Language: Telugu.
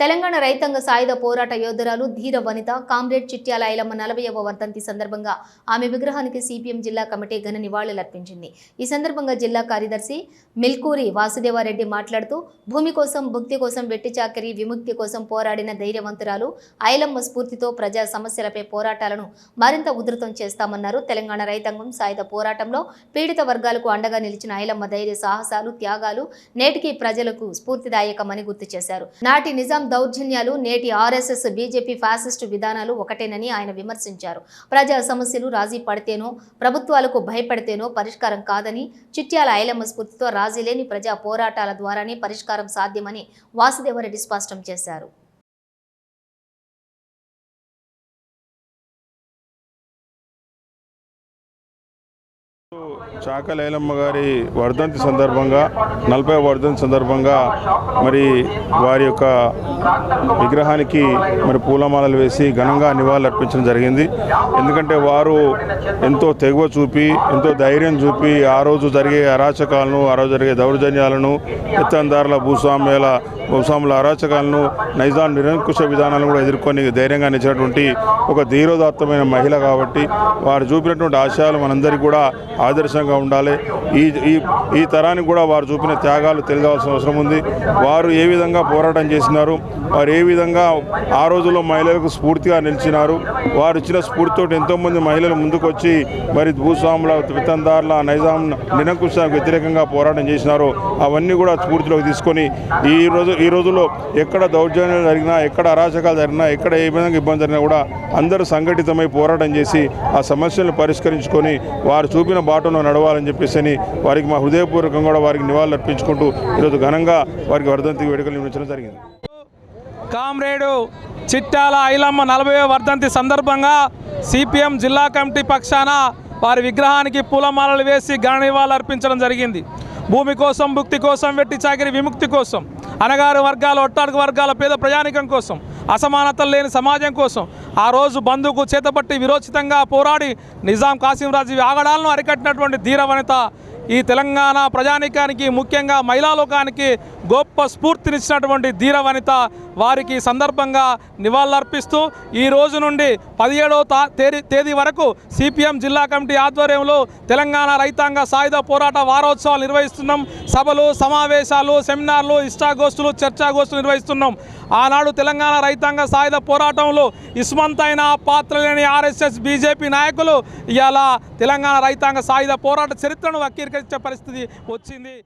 తెలంగాణ రైతాంగ సాయుధ పోరాట యోధురాలు ధీర వనిత కామ్రేడ్ చిట్యాల ఐలమ్మ నలభైవ వర్ధంతి సందర్భంగా ఆమె విగ్రహానికి సిపిఎం జిల్లా కమిటీ ఘన నివాళులర్పించింది. ఈ సందర్భంగా జిల్లా కార్యదర్శి మిల్కూరి వాసుదేవారెడ్డి మాట్లాడుతూ భూమి కోసం భుక్తి కోసం వెట్టి చాకరీ విముక్తి కోసం పోరాడిన ధైర్యవంతురాలు ఐలమ్మ స్ఫూర్తితో ప్రజా సమస్యలపై పోరాటాలను మరింత ఉధృతం చేస్తామన్నారు. తెలంగాణ రైతాంగం సాయుధ పోరాటంలో పీడిత వర్గాలకు అండగా నిలిచిన ఐలమ్మ ధైర్య సాహసాలు త్యాగాలు నేటికి ప్రజలకు స్ఫూర్తిదాయకమని గుర్తు చేశారు. నాటి నిజాం దౌర్జన్యాలు నేటి ఆర్ఎస్ఎస్ బీజేపీ ఫ్యాసిస్టు విధానాలు ఒకటేనని ఆయన విమర్శించారు. ప్రజా సమస్యలు రాజీ పడితేనో ప్రభుత్వాలకు భయపడితేనో పరిష్కారం కాదని చిట్యాల ఐలమ్మ స్ఫూర్తితో రాజీ లేని ప్రజా పోరాటాల ద్వారానే పరిష్కారం సాధ్యమని వాసుదేవరెడ్డి స్పష్టం చేశారు. చాకలేలమ్మ గారి వర్ధంతి సందర్భంగా నలభై వర్ధంతి సందర్భంగా మరి వారి యొక్క విగ్రహానికి మరి పూలమాలలు వేసి ఘనంగా నివాళులు అర్పించడం జరిగింది. ఎందుకంటే వారు ఎంతో తెగువ చూపి ఎంతో ధైర్యం చూపి ఆ రోజు జరిగే అరాచకాలను ఆ రోజు జరిగే దౌర్జన్యాలను ఎత్తందారుల భూస్వామ్యాల భూస్వాముల అరాచకాలను నైజాం నిరంకుశ విధానాలను కూడా ఎదుర్కొని ధైర్యంగా నిలిచినటువంటి ఒక ధీరోదాత్తమైన మహిళ కాబట్టి వారు చూపినటువంటి ఆశయాలు మనందరికీ కూడా ఆదర్శంగా ఉండాలి. ఈ ఈ ఈ తరానికి కూడా వారు చూపిన త్యాగాలు తెలియవలసిన అవసరం ఉంది. వారు ఏ విధంగా పోరాటం చేసినారు? వారు ఏ విధంగా ఆ రోజుల్లో మహిళలకు స్ఫూర్తిగా నిలిచినారు? వారు ఇచ్చిన స్ఫూర్తితో ఎంతోమంది మహిళలు ముందుకొచ్చి మరి భూస్వాముల వితందారుల నైజాం నిరంకుశానికి వ్యతిరేకంగా పోరాటం చేసినారు. అవన్నీ కూడా స్ఫూర్తిలోకి తీసుకొని ఈ రోజు ఈ రోజుల్లో ఎక్కడ దౌర్జన్యాలు జరిగినా ఎక్కడ అరాచకాలు జరిగినా ఎక్కడ ఏ విధంగా ఇబ్బంది జరిగినా కూడా అందరూ సంఘటితమై పోరాటం చేసి ఆ సమస్యలను పరిష్కరించుకొని వారు చూపిన బాటలో నడవాలని చెప్పేసి వారికి మా హృదయపూర్వకంగా కూడా వారికి నివాళులు అర్పించుకుంటూ ఈరోజు ఘనంగా వారికి వర్ధంతి వేడుకలు నిర్మించడం జరిగింది. కామ్రేడు చిట్టాల ఐలమ్మ నలభై వర్ధంతి సందర్భంగా సిపిఎం జిల్లా కమిటీ పక్షాన వారి విగ్రహానికి పూలమాలలు వేసి ఘన నివాళులు అర్పించడం జరిగింది. భూమి కోసం భుక్తి కోసం వెట్టి చాకిరి విముక్తి కోసం అనగారు వర్గాల ఒట్టాడుగు వర్గాల పేద ప్రయాణికం కోసం అసమానతలు లేని సమాజం కోసం ఆ రోజు బంధుకు చేతపట్టి విరోచితంగా పోరాడి నిజాం కాసింరాజు ఆగడాలను అరికట్టినటువంటి ధీర వనిత ఈ తెలంగాణ ప్రజానీకానికి ముఖ్యంగా మహిళా లోకానికి గొప్ప స్ఫూర్తినిచ్చినటువంటి ధీర వనిత వారికి సందర్భంగా నివాళులర్పిస్తూ ఈ రోజు నుండి పదిహేడవ తేదీ తేదీ వరకు సిపిఎం జిల్లా కమిటీ ఆధ్వర్యంలో తెలంగాణ రైతాంగ సాయుధ పోరాట వారోత్సవాలు నిర్వహిస్తున్నాం. సభలు సమావేశాలు సెమినార్లు ఇష్టాగోష్ఠులు చర్చాగోష్ఠులు నిర్వహిస్తున్నాం. ఆనాడు తెలంగాణ రైతాంగ సాయుధ పోరాటంలో ఇస్మంతైన పాత్ర లేని ఆర్ఎస్ఎస్ బీజేపీ నాయకులు ఇలా తెలంగాణ రైతాంగ సాయుధ పోరాట చరిత్రను వక్రీకరి పరిస్థితి వచ్చింది.